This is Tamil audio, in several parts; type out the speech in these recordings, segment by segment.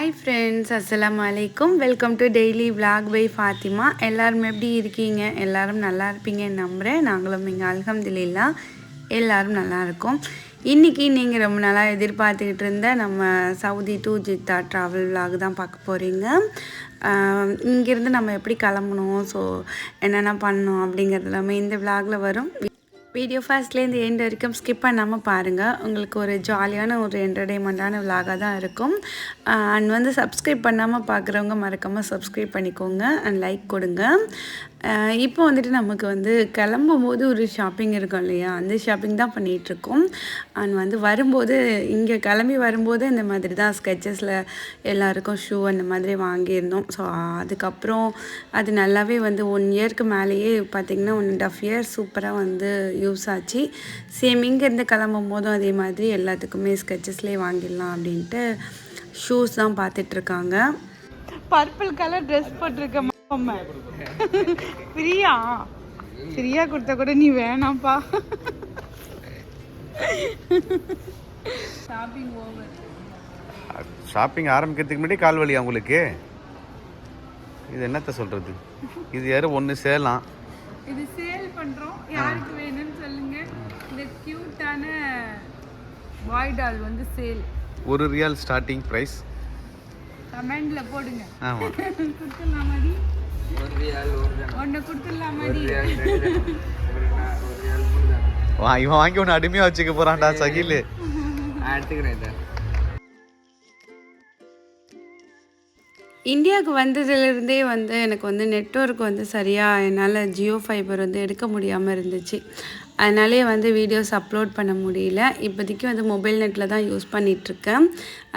ஹாய் ஃப்ரெண்ட்ஸ் அஸ்லாம் வலைக்கும் welcome to daily vlog by Fathima எல்லாரும் எப்படி இருக்கீங்க? எல்லாரும் நல்லா இருப்பீங்கன்னு நம்புகிறேன் நாங்களும் இங்கே அலகம்தில்லா எல்லோரும் நல்லா இருக்கோம். இன்றைக்கி நீங்கள் ரொம்ப நாளாக எதிர்பார்த்துக்கிட்டு இருந்த நம்ம Saudi to Jeddah travel vlog தான் பார்க்க போகிறீங்க இங்கேருந்து நம்ம எப்படி கிளம்பணும்? ஸோ என்னென்ன பண்ணணும் அப்படிங்கிறது எல்லாமே இந்த vlogல வரும். வீடியோ ஃபர்ஸ்ட்லேருந்து எண்ட் வரைக்கும் ஸ்கிப் பண்ணாமல் பாருங்கள் உங்களுக்கு ஒரு ஜாலியான ஒரு என்டர்டெயின்மெண்ட்டான விலாகாக தான் இருக்கும். அண்ட் வந்து சப்ஸ்கிரைப் பண்ணாமல் பார்க்குறவங்க மறக்காமல் சப்ஸ்கிரைப் பண்ணிக்கோங்க அண்ட் லைக் கொடுங்க. இப்போ வந்துட்டு நமக்கு வந்து கிளம்பும் போது ஒரு ஷாப்பிங் இருக்கும் இல்லையா? அந்த ஷாப்பிங் தான் பண்ணிகிட்ருக்கோம் அண்ட் வந்து வரும்போது இங்கே கிளம்பி வரும்போது இந்த மாதிரி தான் ஸ்கெச்சஸில் எல்லாருக்கும் ஷூ அந்த மாதிரி வாங்கியிருந்தோம். ஸோ அதுக்கப்புறம் அது நல்லாவே வந்து ஒன் இயர்க்கு மேலேயே பார்த்திங்கன்னா ஒன் அண்ட் ஆஃப் இயர் சூப்பராக வந்து யூஸ் ஆச்சு. சேம் இங்கேருந்து கிளம்பும் போதும் அதே மாதிரி எல்லாத்துக்குமே ஸ்கெச்சஸ்லேயே வாங்கிடலாம் அப்படின்ட்டு ஷூஸ் தான் பார்த்துட்ருக்காங்க பர்பிள் கலர் ட்ரெஸ் போட்டிருக்க அம்மா ஃப்ரீயா ஃப்ரீயா கொடுத்தா கூட நீ வேணாம்ப்பா. ஷாப்பிங் ஓவர் ஷாப்பிங் ஆரம்பிக்கிறதுக்கு முன்னாடி கால் வலியா உங்களுக்கு? இது என்னத்த சொல்கிறது இது யாரும் ஒன்று சேரலாம் இது சேல் பண்றோம். யாருக்கு வேணும்னு பாய் டால் வந்து சேல் ஒரு ரியால் ஸ்டார்டிங் ப்ரைஸ் கமெண்ட்ல போடுங்க. ஆமாம் கொடுத்துடலாம் மதி. ஒன்று கொடுத்துடலாம் மதி. வா இவன் வாங்கி ஒன்று அடிமையாக வச்சுக்க போகிறான்டா சகில். இந்தியாவுக்கு வந்ததுலேருந்தே வந்து எனக்கு வந்து நெட்ஒர்க் வந்து சரியாக என்னால் ஜியோ ஃபைபர் வந்து எடுக்க முடியாமல் இருந்துச்சு. அதனாலே வந்து வீடியோஸ் அப்லோட் பண்ண முடியல. இப்போதைக்கு வந்து மொபைல் நெட்டில் தான் யூஸ் பண்ணிகிட்ருக்கேன்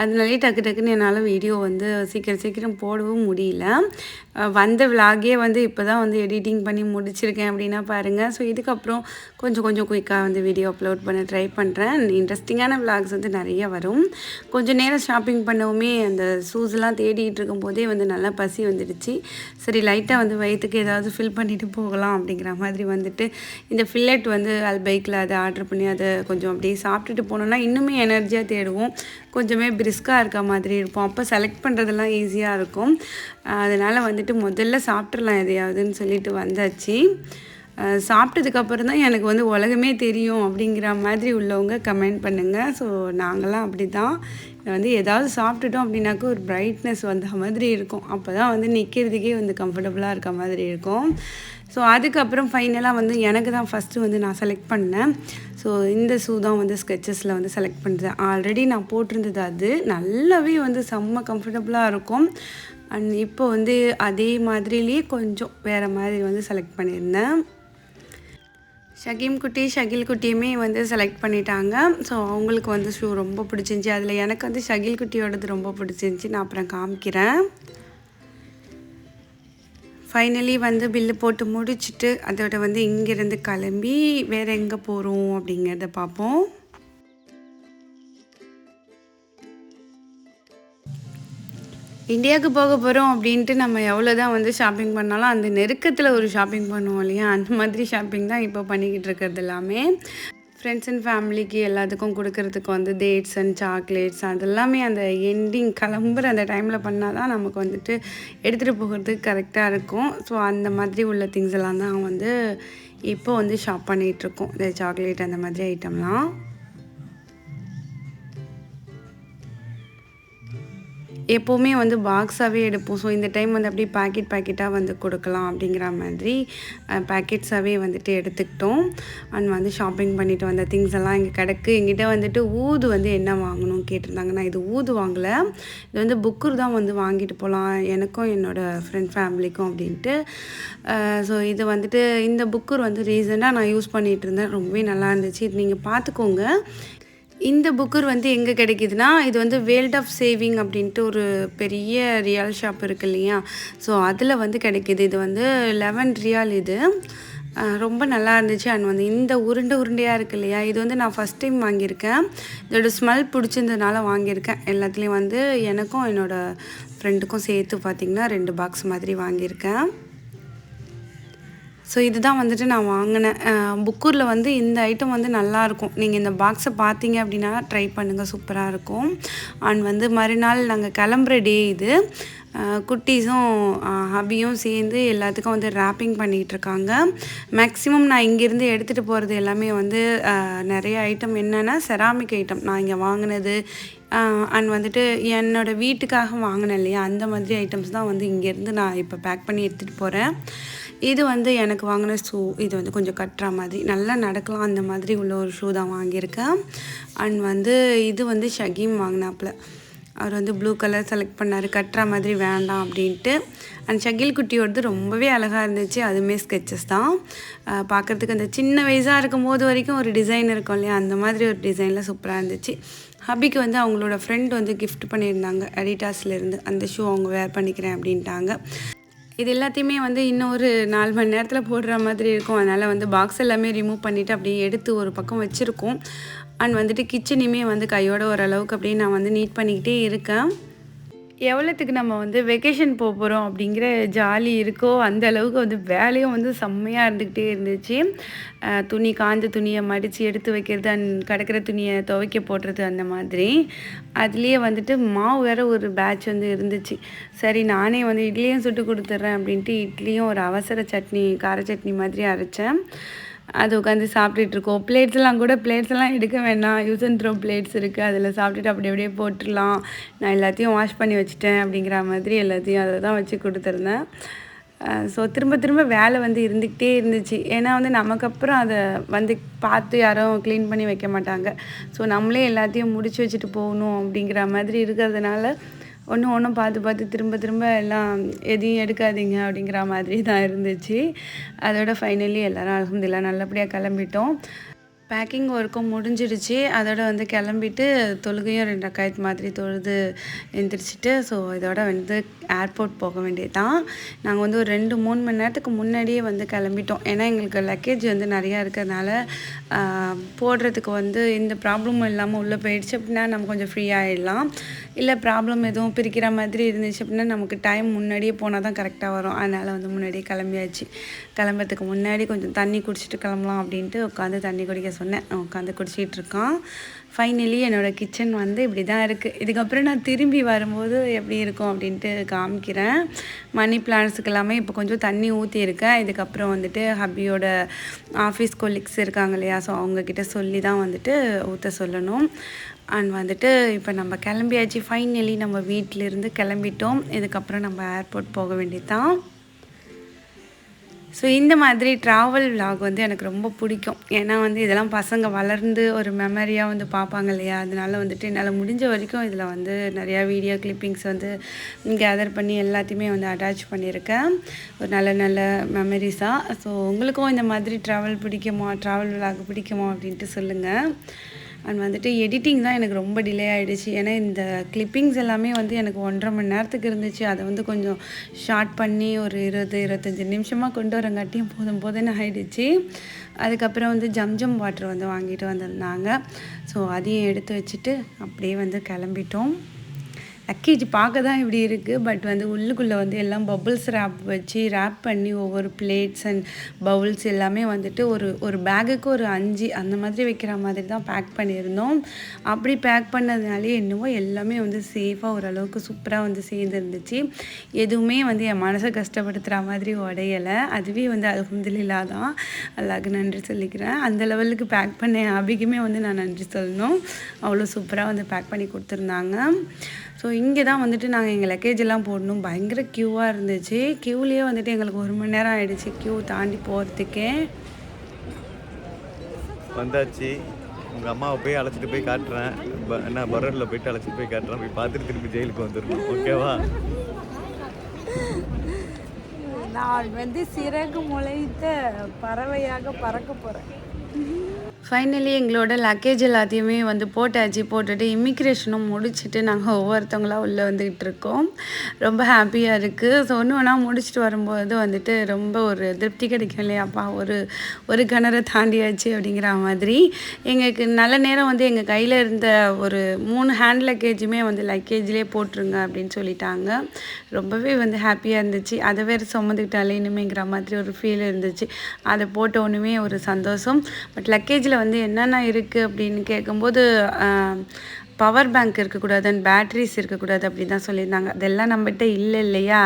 அதனாலே டக்கு டக்குன்னு என்னால் வீடியோ வந்து சீக்கிரம் சீக்கிரம் போடவும் முடியல. வந்த விலாகே வந்து இப்போ தான் வந்து எடிட்டிங் பண்ணி முடிச்சிருக்கேன் அப்படின்னா பாருங்கள் ஸோ இதுக்கப்புறம் கொஞ்சம் கொஞ்சம் குயிக்காக வந்து வீடியோ அப்லோட் பண்ண ட்ரை பண்ணுறேன் இன்ட்ரெஸ்டிங்கான விலாக்ஸ் வந்து நிறைய வரும். கொஞ்சம் நேரம் ஷாப்பிங் பண்ணவுமே அந்த ஷூஸ்லாம் தேடிட்டு இருக்கும் போதே வந்து நல்லா பசி வந்துடுச்சு. சரி லைட்டாக வந்து வயிற்றுக்கு ஏதாவது ஃபில் பண்ணிட்டு போகலாம் அப்படிங்கிற மாதிரி வந்துட்டு இந்த ஃபில்லட் வந்து அல்பைக்கில் அதை ஆர்டர் பண்ணி அதை கொஞ்சம் அப்படியே சாப்பிட்டுட்டு போனோன்னா இன்னுமே எனர்ஜியாக தேடுவோம். கொஞ்சமே பிரிஸ்காக இருக்க மாதிரி இருப்போம். அப்போ செலக்ட் பண்ணுறதெல்லாம் ஈஸியாக இருக்கும். அதனால் வந்துட்டு முதல்ல சாப்பிட்றலாம் எதையாவதுன்னு சொல்லிட்டு வந்தாச்சு. சாப்பிட்டதுக்கப்புறம் தான் எனக்கு வந்து உலகமே தெரியும் அப்படிங்கிற மாதிரி உள்ளவங்க கமெண்ட் பண்ணுங்கள் ஸோ நாங்களாம் அப்படி தான் வந்து ஏதாவது சாப்பிட்டுட்டோம் அப்படின்னாக்கா ஒரு பிரைட்னஸ் வந்த மாதிரி இருக்கும். அப்போ தான் வந்து நிற்கிறதுக்கே வந்து கம்ஃபர்டபுளாக இருக்க மாதிரி இருக்கும். ஸோ அதுக்கப்புறம் ஃபைனலாக வந்து எனக்கு தான் ஃபஸ்ட்டு வந்து நான் செலக்ட் பண்ணேன். ஸோ இந்த ஷூ தான் வந்து ஸ்கெச்சஸில் வந்து செலக்ட் பண்ணுறேன் ஆல்ரெடி நான் போட்டிருந்தது அது. நல்லாவே வந்து செம்ம கம்ஃபர்டபுளாக இருக்கும். அண்ட் இப்போ வந்து அதே மாதிரிலேயே கொஞ்சம் வேறு மாதிரி வந்து செலக்ட் பண்ணியிருந்தேன். ஷகீம் குட்டி ஷகில் குட்டியுமே வந்து செலக்ட் பண்ணிட்டாங்க. ஸோ அவங்களுக்கு வந்து ஷூ ரொம்ப பிடிச்சிருந்துச்சி. அதில் எனக்கு வந்து ஷகில் குட்டியோடது ரொம்ப பிடிச்சிருந்துச்சி. நான் அப்புறம் காமிக்கிறேன். ஃபைனலி வந்து பில்லு போட்டு முடிச்சுட்டு அதோட வந்து இங்கேருந்து கிளம்பி வேறு எங்கே போகிறோம் அப்படிங்கிறத பார்ப்போம். இந்தியாவுக்கு போக போகிறோம் அப்படின்ட்டு நம்ம எவ்வளோ தான் வந்து ஷாப்பிங் பண்ணாலும் அந்த நெருக்கத்தில் ஒரு ஷாப்பிங் பண்ணுவோம் இல்லையா? அந்த மாதிரி ஷாப்பிங் தான் இப்போ பண்ணிக்கிட்டு இருக்கிறது எல்லாமே. ஃப்ரெண்ட்ஸ் அண்ட் ஃபேமிலிக்கு எல்லாத்துக்கும் கொடுக்கறதுக்கு வந்து டேட்ஸ் அண்ட் சாக்லேட்ஸ் அதெல்லாமே அந்த எண்டிங் கிளம்புற அந்த டைமில் பண்ணால் தான் நமக்கு வந்துட்டு எடுத்துகிட்டு போகிறதுக்கு கரெக்டாக இருக்கும். ஸோ அந்த மாதிரி உள்ள திங்ஸ் எல்லாம் தான் வந்து இப்போ வந்து ஷாப் பண்ணிகிட்ருக்கோம் இந்த சாக்லேட் அந்த மாதிரி ஐட்டம்லாம் எப்போவுமே வந்து பாக்ஸாகவே எடுப்போம். ஸோ இந்த டைம் வந்து அப்படியே பேக்கெட் பேக்கெட்டாக வந்து கொடுக்கலாம் அப்படிங்கிற மாதிரி பேக்கெட்ஸாகவே வந்துட்டு எடுத்துக்கிட்டோம். அண்ட் வந்து ஷாப்பிங் பண்ணிட்டு வந்த திங்ஸ் எல்லாம் இங்கே கிடக்கு. எங்கிட்ட வந்துட்டு ஊது வந்து என்ன வாங்கணும் கேட்டிருந்தாங்க நான் இது ஊது வாங்கலை. இது வந்து புக்குர் தான் வந்து வாங்கிட்டு போகலாம் எனக்கும் என்னோடய ஃப்ரெண்ட் ஃபேமிலிக்கும் அப்படின்ட்டு. ஸோ இது வந்துட்டு இந்த புக்குர் வந்து ரீசெண்டாக நான் யூஸ் பண்ணிகிட்டு இருந்தேன். ரொம்பவே நல்லா இருந்துச்சு. இது நீங்கள் பார்த்துக்கோங்க. இந்த புக்கர் வந்து எங்கே கிடைக்குதுன்னா இது வந்து வேல்ட் ஆஃப் சேவிங் அப்படின்ட்டு ஒரு பெரிய ரியால் ஷாப் இருக்கு இல்லையா? ஸோ அதில் வந்து கிடைக்கிது. இது வந்து லெவன் ரியால் இது. ரொம்ப நல்லா இருந்துச்சு. அண்ட் வந்து இந்த உருண்டை உருண்டையாக இருக்கு இல்லையா? இது வந்து நான் ஃபஸ்ட் டைம் வாங்கியிருக்கேன். இதோட ஸ்மெல் பிடிச்சிருந்ததுனால வாங்கியிருக்கேன். எல்லாத்துலேயும் வந்து எனக்கும் என்னோடய ஃப்ரெண்டுக்கும் சேர்த்து பார்த்திங்கன்னா ரெண்டு பாக்ஸ் மாதிரி வாங்கியிருக்கேன். ஸோ இதுதான் வந்துட்டு நான் வாங்கினேன் புக்கூரில் வந்து இந்த ஐட்டம் வந்து நல்லாயிருக்கும் நீங்கள் இந்த பாக்ஸை பார்த்தீங்க அப்படின்னா ட்ரை பண்ணுங்கள் சூப்பராக இருக்கும். அண்ட் வந்து மறுநாள் நாங்கள் கிளம்புற டே இது. குட்டீஸும் ஹபியும் சேர்ந்து எல்லாத்துக்கும் வந்து ரேப்பிங் பண்ணிகிட்டு இருக்காங்க மேக்ஸிமம் நான் இங்கேருந்து எடுத்துகிட்டு போகிறது எல்லாமே வந்து நிறைய ஐட்டம் என்னென்னா செராமிக் ஐட்டம் நான் இங்கே வாங்கினது அண்ட் வந்துட்டு என்னோடய வீட்டுக்காக வாங்கினேன் இல்லையா? அந்த மாதிரி ஐட்டம்ஸ் தான் வந்து இங்கேருந்து நான் இப்போ பேக் பண்ணி எடுத்துகிட்டு போகிறேன் இது வந்து எனக்கு வாங்கின ஷூ. இது வந்து கொஞ்சம் கட்டுற மாதிரி. நல்லா நடக்கலாம். அந்த மாதிரி உள்ள ஒரு ஷூ தான் வாங்கியிருக்கேன். அண்ட் வந்து இது வந்து ஷகீம் வாங்கினாப்புல. அவர் வந்து ப்ளூ கலர் செலக்ட் பண்ணார். கட்டுற மாதிரி வேண்டாம் அப்படின்ட்டு. அண்ட் ஷகில் குட்டியோடது ரொம்பவே அழகாக இருந்துச்சு. அதுவுமே ஸ்கெச்சஸ் தான். பார்க்குறதுக்கு பார்க்கறதுக்கு அந்த சின்ன வயசாக இருக்கும் போது வரைக்கும் ஒரு டிசைன் இருக்கும் இல்லையா? அந்த மாதிரி ஒரு டிசைனில் சூப்பராக இருந்துச்சு. ஹபிக்கு வந்து அவங்களோட ஃப்ரெண்ட் வந்து கிஃப்ட் பண்ணியிருந்தாங்க. அடிடாஸ்லேருந்து அந்த ஷூ அவங்க வேர் பண்ணிக்கிறேன் அப்படின்ட்டாங்க. இது எல்லாத்தையுமே வந்து இன்னொரு நாலு மணி நேரத்தில் போடுற மாதிரி இருக்கும். அதனால் வந்து பாக்ஸ் எல்லாமே ரிமூவ் பண்ணிவிட்டு அப்படியே எடுத்து ஒரு பக்கம் வச்சுருக்கோம். அண்ட் வந்துட்டு கிச்சனையுமே வந்து கையோட ஓரளவுக்கு அப்படியே நான் வந்து நீட் பண்ணிக்கிட்டே இருக்கேன். எவ்வளோத்துக்கு நம்ம வந்து வெக்கேஷன் போக போகிறோம் அப்படிங்கிற ஜாலி இருக்கோ அந்த அளவுக்கு வந்து வேலையும் வந்து செம்மையாக இருந்துக்கிட்டே இருந்துச்சு. துணி காஞ்ச துணியை மடித்து எடுத்து வைக்கிறது அண்ட் கிடக்கிற துணியை துவைக்க போடுறது அந்த மாதிரி. அதுலேயே வந்துட்டு மாவு வேறு ஒரு பேட்ச் வந்து இருந்துச்சு. சரி நானே வந்து இட்லியும் சுட்டு கொடுத்துட்றேன் அப்படின்ட்டு இட்லியும் ஒரு அவசர சட்னி கார சட்னி மாதிரி அரைச்சேன். அது உட்காந்து சாப்பிட்டுட்ருக்கோம் பிளேட்ஸ்லாம் கூட பிளேட்ஸ்லாம் எடுக்க வேணாம். யூஸ் அண்ட் த்ரோ பிளேட்ஸ் இருக்குது அதில் சாப்பிட்டுட்டு அப்படி அப்படியே போட்டுடலாம். நான் எல்லாத்தையும் வாஷ் பண்ணி வச்சுட்டேன் அப்படிங்கிற மாதிரி எல்லாத்தையும் அதை தான் வச்சு கொடுத்துருந்தேன். ஸோ திரும்ப திரும்ப வேலை வந்து இருந்துக்கிட்டே இருந்துச்சு. ஏன்னா வந்து நமக்கு அப்புறம் அதை வந்து பார்த்து யாரும் க்ளீன் பண்ணி வைக்க மாட்டாங்க. ஸோ நம்மளே எல்லாத்தையும் முடிச்சு வச்சுட்டு போகணும் அப்படிங்கிற மாதிரி இருக்கிறதுனால ஒன்று ஒன்றும் பார்த்து பார்த்து திரும்ப திரும்ப எல்லாம் எதையும் எடுக்காதீங்க அப்படிங்கிற மாதிரி தான் இருந்துச்சு. அதோட ஃபைனலி எல்லோரும் அலமதுல்லா நல்லபடியாக கிளம்பிட்டோம். பேக்கிங் ஒர்க்கும் முடிஞ்சிடுச்சு. அதோட வந்து கிளம்பிட்டு தொழுகையும் ரெண்டு அக்காயத்து மாதிரி தொழுது எந்திரிச்சிட்டு ஸோ இதோட வந்து ஏர்போர்ட் போக வேண்டியது தான் நாங்கள் வந்து ஒரு ரெண்டு மூணு மணி நேரத்துக்கு முன்னாடியே வந்து கிளம்பிட்டோம். ஏன்னா எங்களுக்கு லக்கேஜ் வந்து நிறையா இருக்கிறதுனால போடுறதுக்கு வந்து எந்த ப்ராப்ளமும் இல்லாமல் உள்ளே போயிடுச்சு. அப்படின்னா நம்ம கொஞ்சம் ஃப்ரீ ஆகிடலாம் இல்லை ப்ராப்ளம் எதுவும் பிரிக்கிற மாதிரி இருந்துச்சு அப்படின்னா நமக்கு டைம் முன்னாடியே போனால் தான் கரெக்டாக வரும். அதனால் வந்து முன்னாடியே கிளம்பியாச்சு. கிளம்புறதுக்கு முன்னாடி கொஞ்சம் தண்ணி குடிச்சிட்டு கிளம்பலாம் அப்படின்ட்டு உட்காந்து தண்ணி குடிக்க சொன்னேன். உட்காந்து குடிச்சிட்டு இருக்கான். ஃபைனலி என்னோடய கிச்சன் வந்து இப்படி தான் இருக்குது இதுக்கப்புறம் நான் திரும்பி வரும்போது எப்படி இருக்கும் அப்படின்ட்டு காமிக்கிறேன். மணி பிளான்ஸுக்கு எல்லாமே இப்போ கொஞ்சம் தண்ணி ஊற்றியிருக்கேன் இதுக்கப்புறம் வந்துட்டு ஹப்பியோட ஆஃபீஸ் கொலீக்ஸ் இருக்காங்க இல்லையா? ஸோ அவங்கக்கிட்ட சொல்லி தான் வந்துட்டு ஊற்ற சொல்லணும். அண்ட் வந்துட்டு இப்போ நம்ம கிளம்பியாச்சு. ஃபைனலி நம்ம வீட்டிலேருந்து கிளம்பிட்டோம். இதுக்கப்புறம் நம்ம ஏர்போர்ட் போக வேண்டியதான் ஸோ இந்த மாதிரி ட்ராவல் விலாக் வந்து எனக்கு ரொம்ப பிடிக்கும். ஏன்னா வந்து இதெல்லாம் பசங்க வளர்ந்து ஒரு மெமரியாக வந்து பார்ப்பாங்க இல்லையா? அதனால வந்துட்டு என்னால் முடிஞ்ச வரைக்கும் இதில் வந்து நிறையா வீடியோ கிளிப்பிங்ஸ் வந்து கேதர் பண்ணி எல்லாத்தையுமே வந்து அட்டாச் பண்ணியிருக்கேன். ஒரு நல்ல நல்ல மெமரிஸாக ஸோ உங்களுக்கும் இந்த மாதிரி ட்ராவல் பிடிக்குமா? ட்ராவல் விலாக் பிடிக்குமா? அப்படின்ட்டு சொல்லுங்கள் அண்ட் வந்துட்டு எடிட்டிங் தான் எனக்கு ரொம்ப டிலே ஆகிடுச்சு ஏன்னா இந்த கிளிப்பிங்ஸ் எல்லாமே வந்து எனக்கு ஒன்றரை மணி நேரத்துக்கு இருந்துச்சு. அதை வந்து கொஞ்சம் ஷார்ட் பண்ணி ஒரு இருபது இருபத்தஞ்சி நிமிஷமாக கொண்டு வரங்காட்டியும் போதும் போதுன்னு ஆகிடுச்சு அதுக்கப்புறம் வந்து ஜம்ஜம் வாட்டர் வந்து வாங்கிட்டு வந்திருந்தாங்க ஸோ அதையும் எடுத்து வச்சுட்டு அப்படியே வந்து கிளம்பிட்டோம். லக்கேஜ் பார்க்க தான் இப்படி இருக்குது பட் வந்து உள்ளுக்குள்ளே வந்து எல்லாம் பபுள்ஸ் ரேப் வச்சு ரேப் பண்ணி ஒவ்வொரு பிளேட்ஸ் அண்ட் பவுல்ஸ் எல்லாமே வந்துட்டு ஒரு ஒரு பேக்குக்கு ஒரு அஞ்சு அந்த மாதிரி வைக்கிற மாதிரி தான் பேக் பண்ணியிருந்தோம். அப்படி பேக் பண்ணதுனாலே என்னவோ எல்லாமே வந்து சேஃபாக ஓரளவுக்கு சூப்பராக வந்து சேர்ந்துருந்துச்சு. எதுவுமே வந்து என் மனசை கஷ்டப்படுத்துகிற மாதிரி உடையலை. அதுவே வந்து அலமதுல்லா தான். அல்லாக்கு நன்றி சொல்லிக்கிறேன். அந்த லெவலுக்கு பேக் பண்ண அபிக்குமே வந்து நான் நன்றி சொல்லணும். அவ்வளோ சூப்பராக வந்து பேக் பண்ணி கொடுத்துருந்தாங்க. ஸோ இங்கே தான் வந்துட்டு நாங்கள் எங்கள் லக்கேஜ் எல்லாம் போடணும். பயங்கர க்யூவாக இருந்துச்சு. க்யூலேயே வந்துட்டு எங்களுக்கு ஒரு மணி நேரம் ஆயிடுச்சு. க்யூ தாண்டி போகிறதுக்கே வந்தாச்சு. உங்கள் அம்மாவை போய் அழைச்சிட்டு போய் காட்டுறேன். ப- என்ன பரோரில் போயிட்டு அழைச்சிட்டு போய் காட்டுறேன். போய் பார்த்துட்டு திருப்பி ஜெயிலுக்கு வந்துடணும் ஓகேவா நான் வந்து சிறகு முளைத்த பறவையாக பறக்க போகிறேன் ஃபைனலி எங்களோட லக்கேஜ் எல்லாத்தையுமே வந்து போட்டாச்சு போட்டுட்டு இமிக்ரேஷனும் முடிச்சுட்டு நாங்கள் ஒவ்வொருத்தவங்களா உள்ளே வந்துக்கிட்டு இருக்கோம். ரொம்ப ஹாப்பியாக இருக்குது ஸோ ஒன்று ஒன்றா முடிச்சுட்டு வரும்போது வந்துட்டு ரொம்ப ஒரு திருப்தி கிடைக்கும் இல்லையாப்பா? ஒரு ஒரு கிணறை தாண்டியாச்சு அப்படிங்கிற மாதிரி. எங்களுக்கு நல்ல நேரம் வந்து எங்கள் கையில் இருந்த ஒரு மூணு ஹேண்ட் லக்கேஜுமே வந்து லக்கேஜ்லேயே போட்டுருங்க அப்படின்னு சொல்லிட்டாங்க. ரொம்பவே வந்து ஹாப்பியாக இருந்துச்சு. அதை வேறு சுமந்துக்கிட்டாலே இனிமேங்கிற மாதிரி ஒரு ஃபீல் இருந்துச்சு. அதை போட்ட ஒன்றுமே ஒரு சந்தோஷம். பட் லக்கேஜில் வந்து என்னென்ன இருக்குது அப்படின்னு கேட்கும்போது பவர் பேங்க் இருக்கக்கூடாது அண்ட் பேட்ரிஸ் இருக்கக்கூடாது அப்படி தான் சொல்லியிருந்தாங்க. அதெல்லாம் நம்மகிட்ட இல்லை இல்லையா?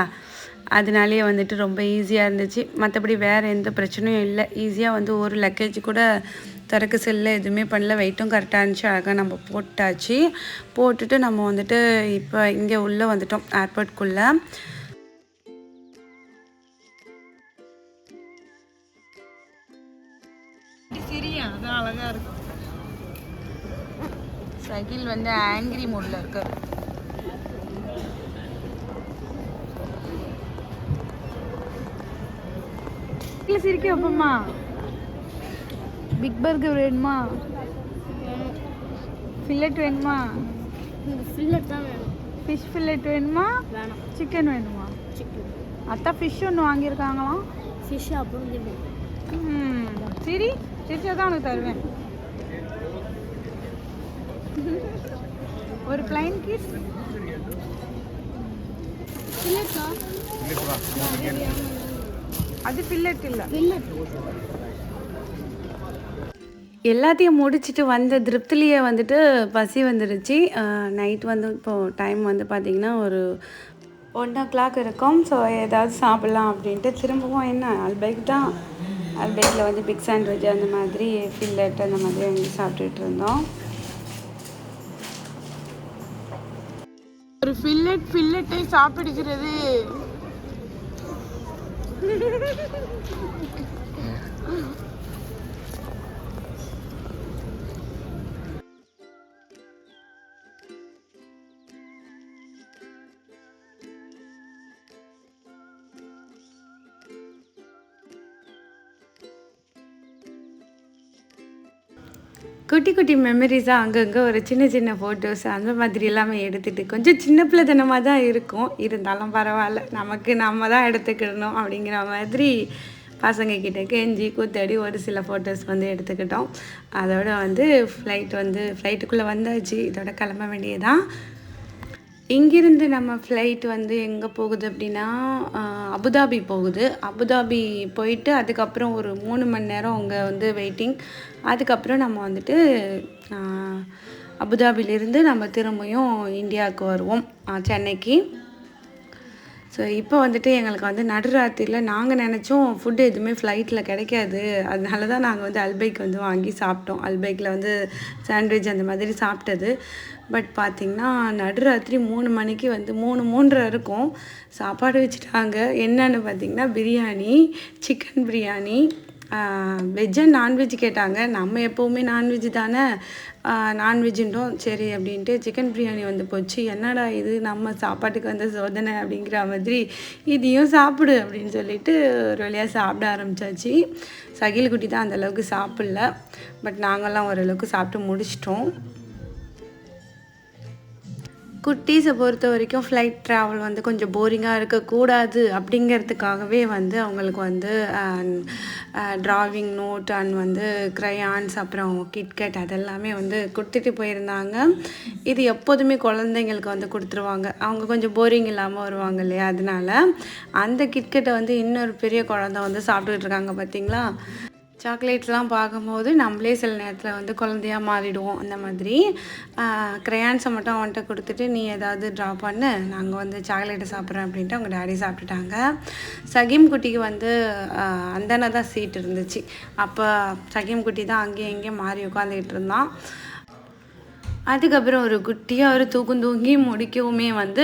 அதனாலேயே வந்துட்டு ரொம்ப ஈஸியாக இருந்துச்சு. மற்றபடி வேறு எந்த பிரச்சனையும் இல்லை. ஈஸியாக வந்து ஒரு லக்கேஜ் கூட திறக்க செல்ல எதுவுமே பண்ணல. வெயிட்டும் கரெக்டாக இருந்துச்சு. அழகாக நம்ம போட்டாச்சு. போட்டுட்டு நம்ம வந்துட்டு இப்போ இங்கே உள்ளே வந்துட்டோம் ஏர்போர்ட்குள்ளே சகில் வந்து ஆங்கிரி மூடில் இருக்கு இல்லை சிரிக்க வைப்போம்மா. பிக் பர்கர் வேணுமா? ஃபில்லட் வேணுமா? ஃபில்லட் தான் வேணும். ஃபிஷ் ஃபில்லட் வேணுமா? வேணாம். சிக்கன் வேணுமா? சிக்கன் அத்தா ஃபிஷ் ஒன்று வாங்கியிருக்காங்களாம். ஃபிஷ் அப்புறம் சரி. சிரிச்சா தான் உனக்கு தருவேன். ஒரு பிளைன் கிஸ் அது பில்லட் இல்லை. ஃபில்லட் எல்லாத்தையும் முடிச்சுட்டு வந்த திருப்திலேயே வந்துட்டு பசி வந்துடுச்சு நைட் வந்து இப்போது டைம் வந்து பார்த்திங்கன்னா ஒரு ஒன் ஓ கிளாக் இருக்கும். ஸோ ஏதாவது சாப்பிட்லாம் அப்படின்ட்டு திரும்பவும் என்ன அல்பைக் தான் அல்பைக்கில் வந்து பிக் சாண்ட்விச் அந்த மாதிரி ஃபில்லட் அந்த மாதிரி வாங்கி சாப்பிட்டுட்டு இருந்தோம். ஒரு ஃபில்லட் ஃபில்லட்டை சாப்பிடுகிறது. குட்டி குட்டி மெமரிஸாக அங்கங்கே ஒரு சின்ன சின்ன ஃபோட்டோஸ் அந்த மாதிரி எல்லாமே எடுத்துகிட்டு கொஞ்சம் சின்ன பிள்ளைத்தனமாக தான் இருக்கும். இருந்தாலும் பரவாயில்ல. நமக்கு நம்ம தான் எடுத்துக்கிடணும் அப்படிங்கிற மாதிரி பசங்க கிட்ட கெஞ்சி கூத்தாடி ஒரு சில ஃபோட்டோஸ் வந்து எடுத்துக்கிட்டோம். அதோட வந்து ஃப்ளைட் வந்து ஃப்ளைட்டுக்குள்ளே வந்தாச்சு. இதோட கிளம்ப வேண்டியதான் இங்கிருந்து நம்ம ஃப்ளைட் வந்து எங்கே போகுது அப்படின்னா அபுதாபி போகுது. அபுதாபி போயிட்டு அதுக்கப்புறம் ஒரு மூணு மணி நேரம் அங்கே வந்து வெயிட்டிங் அதுக்கப்புறம் நம்ம வந்துட்டு அபுதாபிலிருந்து அபுதாபியிலேருந்து நம்ம திரும்பியும் இந்தியாவுக்கு வருவோம் சென்னைக்கு. ஸோ இப்போ வந்துட்டு எங்களுக்கு வந்து நடுராத்திரியில் நாங்கள் நினச்சோம் ஃபுட்டு எதுவுமே ஃப்ளைட்டில் கிடைக்காது. அதனால தான் நாங்கள் வந்து அல்பைக் வந்து வாங்கி சாப்பிட்டோம். அல்பைக்கில் வந்து சாண்ட்விச் அந்த மாதிரி சாப்பிட்டது. பட் பார்த்திங்கன்னா நடுராத்திரி மூணு மணிக்கு வந்து மூணு மூன்றரை இருக்கும். சாப்பாடு வச்சுட்டாங்க. என்னென்னு பார்த்திங்கன்னா biryani chicken biryani veg nonveg கேட்டாங்க. நம்ம எப்போவுமே நான்வெஜ் தானே? நான்வெஜ்ன்றோம் சரி அப்படின்ட்டு சிக்கன் பிரியாணி வந்து போச்சு. என்னடா இது? நம்ம சாப்பாட்டுக்கு வந்த சோதனை அப்படிங்கிற மாதிரி இதையும் சாப்பிடு அப்படின்னு சொல்லிட்டு ஒரு வழியாக சாப்பிட ஆரம்பிச்சாச்சு. சகில் குட்டி தான் அந்தளவுக்கு சாப்பிடல. பட் நாங்கள்லாம் ஓரளவுக்கு சாப்பிட்டு முடிச்சிட்டோம். குட்டீஸை பொறுத்த வரைக்கும் ஃப்ளைட் ட்ராவல் வந்து கொஞ்சம் போரிங்காக இருக்கக்கூடாது அப்படிங்கிறதுக்காகவே வந்து அவங்களுக்கு வந்து ட்ராவிங் நோட் அண்ட் வந்து க்ரையான்ஸ் அப்புறம் கிட்கட் அதெல்லாமே வந்து கொடுத்துட்டு போயிருந்தாங்க. இது எப்போதுமே குழந்தைங்களுக்கு வந்து கொடுத்துருவாங்க. அவங்க கொஞ்சம் போரிங் இல்லாமல் வருவாங்க இல்லையா? அதனால அந்த கிட்கட்டை வந்து இன்னொரு பெரிய குழந்தை வந்து சாப்பிட்டுக்கிட்டு இருக்காங்க பார்த்தீங்களா சாக்லேட்லாம் பார்க்கும்போது நம்மளே சில நேரத்தில் வந்து குழந்தையா மாறிடுவோம் அந்த மாதிரி. க்ரையான்ஸை மட்டும் அவன்கிட்ட கொடுத்துட்டு நீ ஏதாவது ட்ரா பண்ணு நாங்கள் வந்து சாக்லேட்டை சாப்பிட்றேன் அப்படின்ட்டு அவங்க டேடி சாப்பிட்டுட்டாங்க. சகிம் குட்டிக்கு வந்து ஆஹ், அந்தன தான் சீட் இருந்துச்சு. அப்போ சகிம் குட்டி தான் அங்கேயும் இங்கேயும் மாறி உட்காந்துக்கிட்டு இருந்தான். அதுக்கப்புறம் ஒரு குட்டியாக ஒரு தூக்கம் தூங்கி முடிக்கவுமே வந்து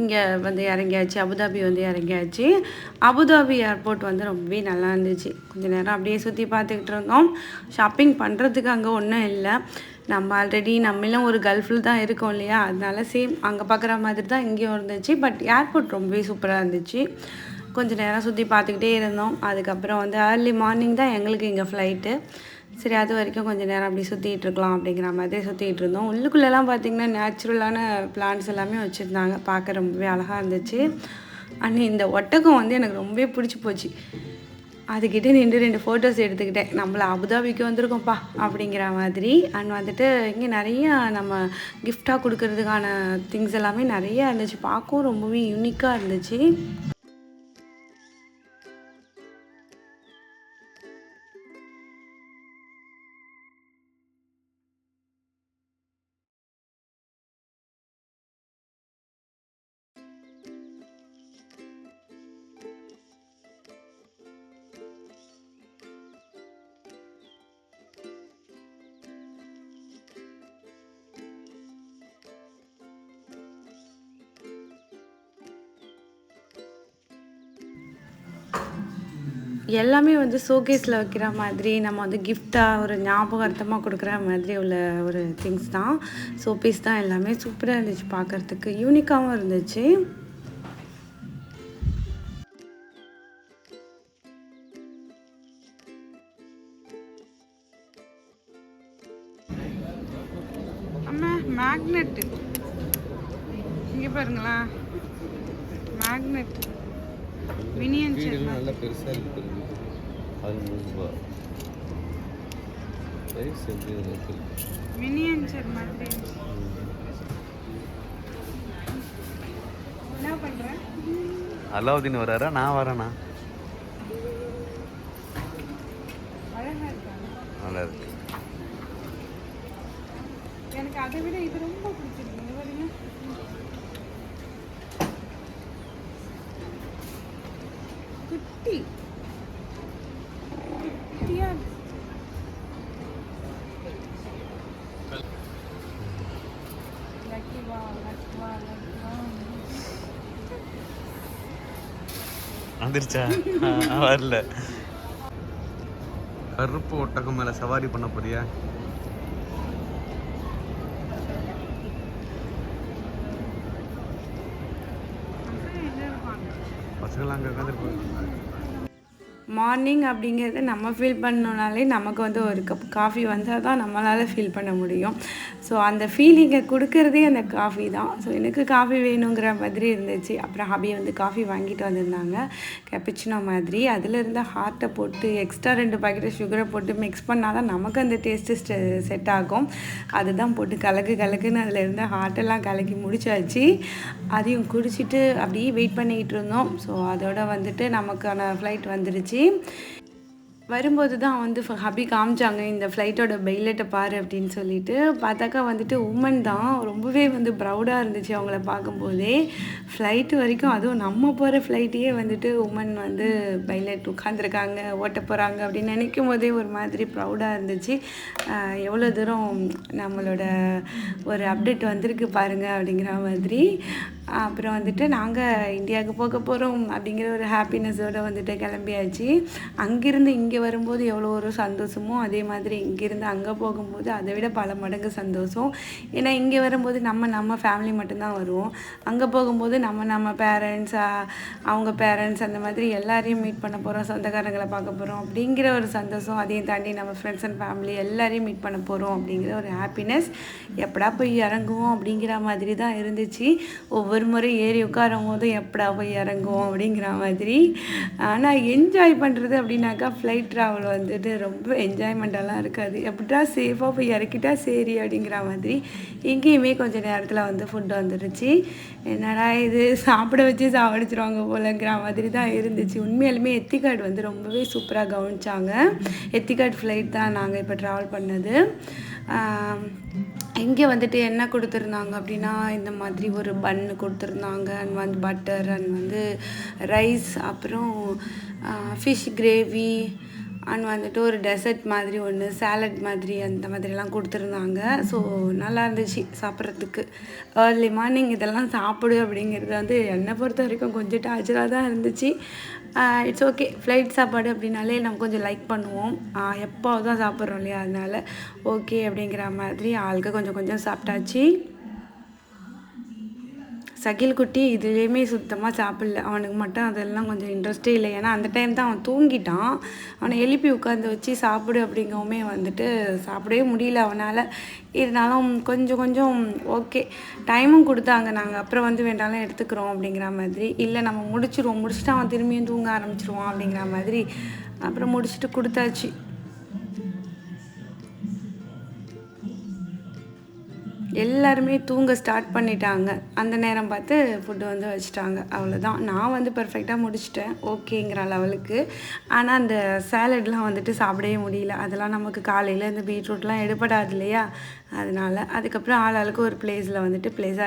இங்கே வந்து இறங்கியாச்சு. அபுதாபி வந்து இறங்கியாச்சு. அபுதாபி ஏர்போர்ட் வந்து ரொம்பவே நல்லா இருந்துச்சு. கொஞ்ச நேரம் அப்படியே சுற்றி பார்த்துக்கிட்டு இருந்தோம். ஷாப்பிங் பண்ணுறதுக்கு அங்கே ஒன்றும் இல்லை. நம்ம ஆல்ரெடி நம்மளும் ஒரு கல்ஃபில் தான் இருக்கோம் இல்லையா? அதனால சேம் அங்கே பார்க்குற மாதிரி தான் இங்கேயும் இருந்துச்சு. பட் ஏர்போர்ட் ரொம்பவே சூப்பராக இருந்துச்சு. கொஞ்ச நேரம் சுற்றி பார்த்துக்கிட்டே இருந்தோம். அதுக்கப்புறம் வந்து ஏர்லி மார்னிங் தான் எங்களுக்கு இங்கே ஃப்ளைட்டு சரி அது வரைக்கும் கொஞ்சம் நேரம் அப்படி சுற்றிட்டு இருக்கலாம் அப்படிங்கிற மாதிரி சுற்றிட்டு இருந்தோம். உள்ளுக்குள்ளெல்லாம் பார்த்திங்கன்னா நேச்சுரலான பிளான்ட்ஸ் எல்லாமே வச்சுருந்தாங்க. பார்க்க ரொம்பவே அழகாக இருந்துச்சு. அண்ட் இந்த ஒட்டகம் வந்து எனக்கு ரொம்பவே பிடிச்சி போச்சு. அதுக்கிட்ட நின்று ரெண்டு ஃபோட்டோஸ் எடுத்துக்கிட்டேன். நம்மளை அபுதாபிக்கு வந்திருக்கோம்ப்பா அப்படிங்கிற மாதிரி. அண்ட் வந்துட்டு இங்கே நிறைய நம்ம கிஃப்டாக கொடுக்கறதுக்கான திங்ஸ் எல்லாமே நிறையா இருந்துச்சு. பார்க்கவும் ரொம்பவே யூனிக்காக இருந்துச்சு. எல்லாமே வந்து ஷோகேஸில் வைக்கிற மாதிரி நம்ம வந்து கிஃப்டாக ஒரு ஞாபகார்த்தமாக கொடுக்குற மாதிரி உள்ள ஒரு திங்ஸ் தான். ஷோபீஸ் தான் எல்லாமே. சூப்பராக இருந்துச்சு பார்க்குறதுக்கு. யூனிக்காகவும் இருந்துச்சு. அம்மா மேக்னெட்டு இங்கே பாருங்களா மேக்னெட் மினியன்ச்சர் நல்லா பெருசாக இருக்குது அது நூறுரூவா ப்ரைஸ் எப்படி இருக்குது மினியன்ச்சர் மாதிரி என்ன பண்ணுறேன் அலாவுதீன் வராரா? நான் இருக்காங்க. நல்லா இருக்கு. எனக்கு அதை விட இது ரொம்ப பிடிச்சிருக்கு இங்க பாருங்க குட்டி குட்டியா இருக்கு. Lucky வா, lucky வா, lucky வா. வந்துருச்சா? வரல. கருப்பு ஒட்டகம் மேலே சவாரி பண்ண போறியா? பசங்களாம் அங்கே உட்காந்துருப்பாங்க மார்னிங் அப்படிங்கிறத நம்ம ஃபீல் பண்ணோனாலே நமக்கு வந்து ஒரு கப் காஃபி வந்தால் தான் நம்மளால் ஃபீல் பண்ண முடியும். ஸோ அந்த ஃபீலிங்கை கொடுக்கறதே அந்த காஃபி தான். ஸோ எனக்கு காஃபி வேணுங்கிற மாதிரி இருந்துச்சு. அப்புறம் ஹபி வந்து காஃபி வாங்கிட்டு வந்திருந்தாங்க. கேப்பிச்சினோ மாதிரி. அதில் இருந்த ஹார்ட்டை போட்டு எக்ஸ்ட்ரா ரெண்டு பாக்கெட்டு சுகரை போட்டு மிக்ஸ் பண்ணால் தான் நமக்கு அந்த டேஸ்ட்டு செட் ஆகும். அதுதான் போட்டு கலக்கு கலக்குன்னு அதில் இருந்த ஹார்ட்டெல்லாம் கலக்கி முடிச்சாச்சு. அதையும் குடிச்சிட்டு அப்படியே வெயிட் பண்ணிக்கிட்டு இருந்தோம். ஸோ அதோட வந்துட்டு நமக்கான ஃப்ளைட் வந்துருச்சு. வரும்போது தான் வந்து ஃப- ஹபி காமிச்சாங்க இந்த ஃப்ளைட்டோட பெயிலெட்டை பாரு அப்படின்னு சொல்லிட்டு. பார்த்தாக்கா வந்துட்டு உமன் தான். ரொம்பவே வந்து ப்ரௌடாக இருந்துச்சு அவங்கள பார்க்கும்போதே. ஃப்ளைட்டு வரைக்கும் அதுவும் நம்ம போகிற ஃப்ளைட்டையே வந்துட்டு உமன் வந்து பைலட் உட்காந்துருக்காங்க ஓட்ட போகிறாங்க அப்படின்னு நினைக்கும் போதே ஒரு மாதிரி ப்ரௌடாக இருந்துச்சு. எவ்வளோ தூரம் நம்மளோட ஒரு அப்டேட் வந்திருக்கு பாருங்க அப்படிங்கிற மாதிரி. அப்புறம் வந்துட்டு நாங்கள் இந்தியாவுக்கு போக போகிறோம் அப்படிங்கிற ஒரு ஹாப்பினஸோடு வந்துட்டு கிளம்பியாச்சு. அங்கேருந்து இங்கே இங்கே வரும்போது எவ்வளோ ஒரு சந்தோஷமோ அதே மாதிரி இங்கேருந்து அங்கே போகும்போது அதை விட பல மடங்கு சந்தோஷம். ஏன்னா இங்கே வரும்போது நம்ம நம்ம ஃபேமிலி மட்டும்தான் வருவோம். அங்கே போகும்போது நம்ம நம்ம பேரண்ட்ஸ் அவங்க பேரண்ட்ஸ் அந்த மாதிரி எல்லாரையும் மீட் பண்ண போகிறோம் சொந்தக்காரங்களை பார்க்க போகிறோம் அப்படிங்கிற ஒரு சந்தோஷம் அதையும் தாண்டி நம்ம ஃப்ரெண்ட்ஸ் அண்ட் ஃபேமிலி எல்லாரையும் மீட் பண்ண போகிறோம் அப்படிங்கிற ஒரு ஹாப்பினஸ் எப்படா போய் இறங்குவோம் அப்படிங்கிற மாதிரி தான் இருந்துச்சு. ஒவ்வொரு முறை ஏறி உட்காரும் போதும் எப்படா போய் இறங்குவோம் அப்படிங்கிற மாதிரி. ஆனால் என்ஜாய் பண்ணுறது அப்படின்னாக்கா ஃப்ளைட் ட்ராவல் வந்துட்டு ரொம்ப என்ஜாய்மெண்ட்டெல்லாம் இருக்காது. எப்படா சேஃபாக போய் இறக்கிட்டா சரி அப்படிங்கிற மாதிரி எங்கேயுமே கொஞ்சம் நேரத்தில் வந்து ஃபுட் வந்துடுச்சு என்னடா இது சாப்பிட வச்சு சாப்பிடுச்சிருவாங்க போலங்கிற மாதிரி தான் இருந்துச்சு. உண்மையாலுமே எத்திகார்டு வந்து ரொம்பவே சூப்பராக கவனிச்சாங்க. எத்திகாட் ஃப்ளைட் தான் நாங்கள் இப்போ ட்ராவல் பண்ணது. இங்கே வந்துட்டு என்ன கொடுத்துருந்தாங்க அப்படின்னா இந்த மாதிரி ஒரு பன்னு கொடுத்துருந்தாங்க. அண்ட் வந்து பட்டர் அண்ட் வந்து ரைஸ் அப்புறம் ஃபிஷ் கிரேவி அண்ட் வந்துட்டு ஒரு டெசர்ட் மாதிரி ஒன்று சாலட் மாதிரி அந்த மாதிரிலாம் கொடுத்துருந்தாங்க. ஸோ நல்லா இருந்துச்சு சாப்பிட்றதுக்கு. ஏர்லி மார்னிங் இதெல்லாம் சாப்பிடு அப்படிங்கிறது வந்து என்னை பொறுத்த வரைக்கும் கொஞ்சம் டார்ச்சராக தான் இருந்துச்சு. இட்ஸ் ஓகே ஃப்ளைட் சாப்பாடு அப்படின்னாலே நம்ம கொஞ்சம் லைக் பண்ணுவோம். எப்போ தான் சாப்பிட்றோம் இல்லையா? அதனால ஓகே அப்படிங்கிற மாதிரி ஆளுக்கு கொஞ்சம் கொஞ்சம் சாப்பிட்டாச்சு. சகில் குட்டி இதுலேயுமே சுத்தமாக சாப்பிடல. அவனுக்கு மட்டும் அதெல்லாம் கொஞ்சம் இன்ட்ரெஸ்டே இல்லை. ஏன்னா அந்த டைம் தான் அவன் தூங்கிட்டான். அவனை எழுப்பி உட்காந்து வச்சு சாப்பிடு அப்படிங்கவுமே வந்துட்டு சாப்பிடவே முடியல அவனால். இருந்தாலும் கொஞ்சம் கொஞ்சம் ஓகே டைமும் கொடுத்தாங்க. நாங்கள் அப்புறம் வந்து வேண்டாலும் எடுத்துக்கிறோம் அப்படிங்கிற மாதிரி. இல்லை நம்ம முடிச்சிருவோம். முடிச்சுட்டு அவன் திரும்பியும் தூங்க ஆரம்பிச்சிருவான் அப்படிங்கிற மாதிரி அப்புறம் முடிச்சுட்டு கொடுத்தாச்சு. எல்லாருமே தூங்க ஸ்டார்ட் பண்ணிட்டாங்க. அந்த நேரம் பார்த்து ஃபுட்டு வந்து வச்சுட்டாங்க. அவ்வளோதான் நான் வந்து பர்ஃபெக்டாக முடிச்சிட்டேன். ஓகேங்கிற லெவலுக்கு. ஆனால் அந்த சேலட்லாம் வந்துட்டு சாப்பிடவே முடியல. அதெல்லாம் நமக்கு காலையில் இந்த பீட்ரூட்லாம் எடுபடாது இல்லையா? அதனால அதுக்கப்புறம் ஆள் ஆளுக்கு ஒரு பிளேஸில் வந்துட்டு பிளேஸ்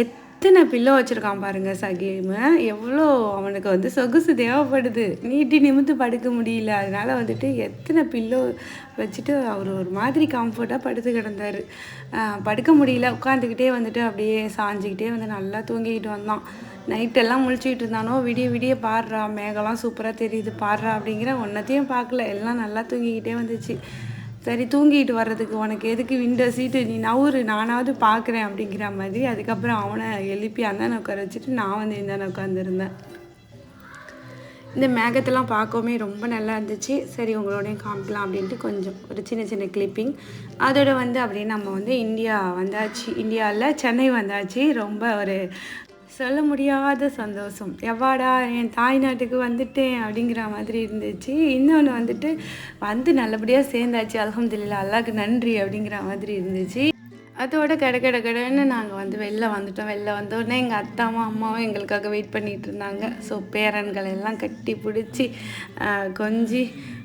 எத் எத்தனை பில்லோ வச்சுருக்கான் பாருங்க சகீமு. எவ்வளோ அவனுக்கு வந்து சொகுசு தேவைப்படுது. நீட்டி நிமித்து படுக்க முடியல. அதனால வந்துட்டு எத்தனை பில்லோ வச்சுட்டு அவர் ஒரு மாதிரி கம்ஃபர்ட்டாக படுத்து கிடந்தார். படுக்க முடியல. உட்காந்துக்கிட்டே வந்துட்டு அப்படியே சாஞ்சிக்கிட்டே வந்து நல்லா தூங்கிக்கிட்டு வந்தான். நைட்டெல்லாம் முழிச்சிக்கிட்டு இருந்தானோ விடிய விடிய பாடுறா மேகலாம் சூப்பராக தெரியுது பாடுறா அப்படிங்கிற ஒன்றத்தையும் பார்க்கல. எல்லாம் நல்லா தூங்கிக்கிட்டே வந்துச்சு. சரி தூங்கிட்டு வர்றதுக்கு உனக்கு எதுக்கு விண்டோ சீட்டு நீ நவுறு நானாவது பார்க்குறேன் அப்படிங்கிற மாதிரி அதுக்கப்புறம் அவனை எழுப்பி அந்தான உட்கார வச்சுட்டு நான் வந்து இந்தான உட்காந்துருந்தேன் இந்த மேகத்தெல்லாம் பார்க்கவுமே ரொம்ப நல்லா இருந்துச்சு. சரி உங்களோடையும் காமிக்கலாம் அப்படின்ட்டு கொஞ்சம் ஒரு சின்ன சின்ன கிளிப்பிங் அதோட வந்து அப்படியே நம்ம வந்து இந்தியா வந்தாச்சு. இந்தியாவில் சென்னை வந்தாச்சு. ரொம்ப ஒரு சொல்ல முடியாத சந்தோஷம். எவ்வாடா என் தாய் நாட்டுக்கு வந்துட்டேன் அப்படிங்கிற மாதிரி இருந்துச்சு. இன்னொன்று வந்துட்டு வந்து நல்லபடியாக சேர்ந்தாச்சு. அலகம்துல்லா அல்லாக்கு நன்றி அப்படிங்கிற மாதிரி இருந்துச்சு. அதோட கட கட கடன்னு நாங்கள் வந்து வெளில வந்துட்டோம். வெளில வந்தோடனே எங்கள் அத்தாவும் அம்மாவும் எங்களுக்காக வெயிட் பண்ணிகிட்டு இருந்தாங்க. ஸோ பேரன்கள் எல்லாம் கட்டி பிடிச்சி கொஞ்சி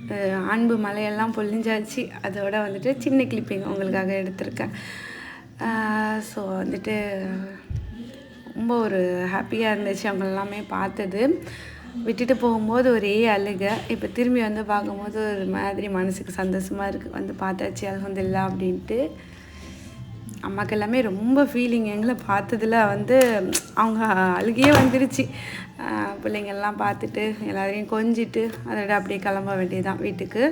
ஆண்பு அன்பு மலையெல்லாம் பொழிஞ்சாச்சு. அதோட வந்துட்டு சின்ன கிளிப்பிங் உங்களுக்காக எடுத்திருக்கேன். ஸோ வந்துட்டு ரொம்ப ஒரு ஹாப்பியாக இருந்துச்சு அவங்க எல்லாமே பார்த்தது. விட்டுட்டு போகும்போது ஒரே அழுக. இப்போ திரும்பி வந்து பார்க்கும்போது ஒரு மாதிரி மனசுக்கு சந்தோஷமாக இருக்குது வந்து பார்த்தாச்சு அலமதுல்லா அப்படின்ட்டு. அம்மாக்கு எல்லாமே ரொம்ப ஃபீலிங் எங்களை பார்த்ததுல வந்து அவங்க அழுகியே வந்துருச்சு. பிள்ளைங்கள்லாம் பார்த்துட்டு எல்லாரையும் கொஞ்சிட்டு அதோட அப்படியே கிளம்ப வேண்டியதுதான் வீட்டுக்கு.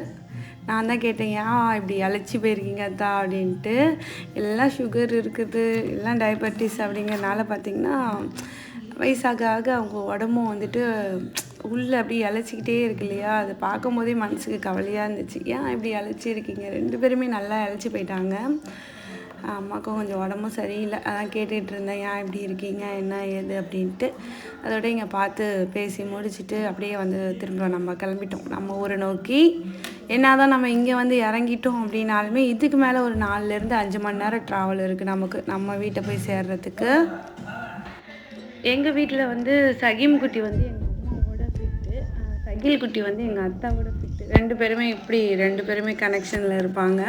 நான் தான் கேட்டேன் ஏன் இப்படி அழைச்சி போயிருக்கீங்க அத்தா? அப்படின்ட்டு. எல்லாம் சுகர் இருக்குது எல்லாம் டயபெட்டிஸ் அப்படிங்கிறனால பார்த்திங்கன்னா வயசாக ஆக அவங்க உடம்பும் வந்துட்டு உள்ளே அப்படி இழைச்சிக்கிட்டே இருக்கு இல்லையா? அதை பார்க்கும் போதே மனசுக்கு கவலையாக இருந்துச்சு. ஏன் இப்படி அழைச்சி இருக்கீங்க? ரெண்டு பேருமே நல்லா இழைச்சி போயிட்டாங்க. அம்மாவுக்கும் கொஞ்சம் உடம்பும் சரியில்லை. அதான் கேட்டுகிட்டு இருந்தேன் ஏன் இப்படி இருக்கீங்க? என்ன ஏது? அப்படின்ட்டு. அதோட இங்கே பார்த்து பேசி முடிச்சுட்டு அப்படியே வந்து திரும்ப நம்ம கிளம்பிட்டோம். நம்ம ஊரை நோக்கி என்னதான் நம்ம இங்கே வந்து இறங்கிட்டோம் அப்படின்னாலுமே இதுக்கு மேலே ஒரு நாலுலேருந்து அஞ்சு மணி நேரம் ட்ராவல் இருக்குது நமக்கு நம்ம வீட்டை போய் சேர்றதுக்கு. எங்கள் வீட்டில் வந்து சகிம் குட்டி வந்து எங்கள் அம்மாவோட ஃபிட்டு சகில் குட்டி வந்து எங்கள் அத்தாவோட ஃபிட்டு ரெண்டு பேருமே இப்படி ரெண்டு பேருமே கனெக்ஷனில் இருப்பாங்க.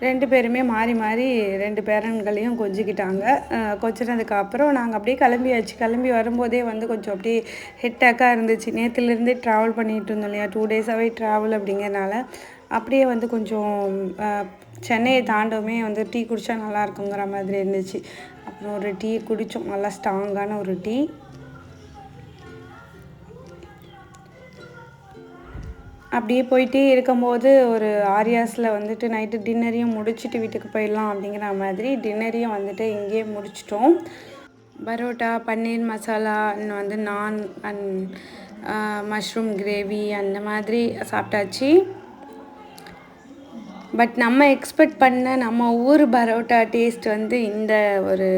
ரெண்டு பேருமே மாறி மாறி ரெண்டு பேரன்களையும் கொஞ்சிக்கிட்டாங்க. அஹ் கொஞ்சினதுக்கு அப்புறம் நாங்கள் அப்படியே கிளம்பியாச்சு. கிளம்பி வரும்போதே வந்து கொஞ்சம் அப்படியே ஹெட்டாக்காக இருந்துச்சு. நேற்றுலேருந்தே ட்ராவல் பண்ணிகிட்டு இருந்தோம் இல்லையா? டூ டேஸாகவே ட்ராவல் அப்படிங்கிறனால. அப்படியே வந்து கொஞ்சம் சென்னையை தாண்டவுமே வந்து டீ குடித்தா நல்லா இருக்குங்கிற மாதிரி இருந்துச்சு. அப்புறம் ஒரு டீ குடித்தோம் நல்லா ஸ்ட்ராங்கான ஒரு டீ. அப்படியே போயிட்டே இருக்கும்போது ஒரு ஆரியாஸில் வந்துட்டு நைட்டு டின்னரையும் முடிச்சுட்டு வீட்டுக்கு போயிடலாம் அப்படிங்கிற மாதிரி டின்னரையும் வந்துட்டு இங்கேயே முடிச்சிட்டோம். பரோட்டா பன்னீர் மசாலா இன்னும் வந்து நான் அண்ட் மஷ்ரூம் கிரேவி அந்த மாதிரி சாப்பிட்டாச்சு. பட் நம்ம எக்ஸ்பெக்ட் பண்ண நம்ம ஊர் பரோட்டா டேஸ்ட் வந்து இந்த ஒரு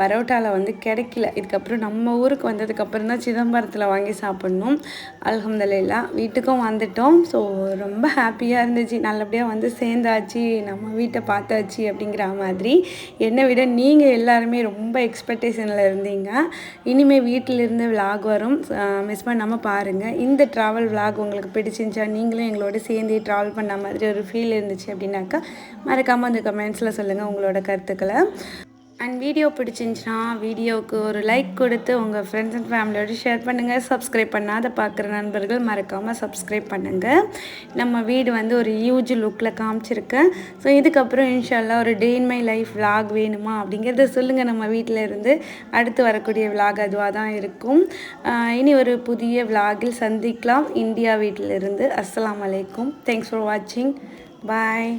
பரோட்டாவில் வந்து கிடைக்கல. இதுக்கப்புறம் நம்ம ஊருக்கு வந்ததுக்கப்புறம் தான் சிதம்பரத்தில் வாங்கி சாப்பிட்ணும். அல்ஹம்துலில்லா வீட்டுக்கும் வந்துட்டோம். ஸோ ரொம்ப ஹாப்பியாக இருந்துச்சு. நல்லபடியாக வந்து சேர்ந்தாச்சு. நம்ம வீட்டை பார்த்தாச்சு அப்படிங்கிற மாதிரி. என்னை விட நீங்கள் எல்லாருமே ரொம்ப எக்ஸ்பெக்டேஷனில் இருந்தீங்க. இனிமேல் வீட்டிலிருந்து விலாக் வரும். மிஸ் பண்ணாமல் பாருங்கள் இந்த ட்ராவல் விலாக் உங்களுக்கு பிடிச்சிருந்துச்சா? நீங்களும் எங்களோட சேர்ந்து ட்ராவல் பண்ண மாதிரி ஒரு ஃபீல் இருந்துச்சு அப்படின்னாக்கா மறக்காமல் அந்த கமெண்ட்ஸில் சொல்லுங்கள் உங்களோட கருத்துக்களை. அண்ட் வீடியோ பிடிச்சிருந்துச்சுன்னா வீடியோவுக்கு ஒரு லைக் கொடுத்து உங்கள் ஃப்ரெண்ட்ஸ் அண்ட் ஃபேமிலியோட ஷேர் பண்ணுங்கள் சப்ஸ்கிரைப் பண்ணாத பார்க்குற நண்பர்கள் மறக்காமல் சப்ஸ்கிரைப் பண்ணுங்கள் நம்ம வீடு வந்து ஒரு ஹியூஜ் லுக்கில் காமிச்சிருக்கேன் ஸோ இதுக்கப்புறம் இன்ஷால்லா ஒரு day in my life vlog வேணுமா அப்படிங்கிறத சொல்லுங்கள் நம்ம வீட்டில் இருந்து அடுத்து வரக்கூடிய vlog அதுவாக தான் இருக்கும் இனி ஒரு புதிய விலாகில் சந்திக்கலாம். இந்தியா வீட்டிலிருந்து அஸ்லாம் அலைக்கும். தேங்க்ஸ் ஃபார் வாட்சிங் பாய்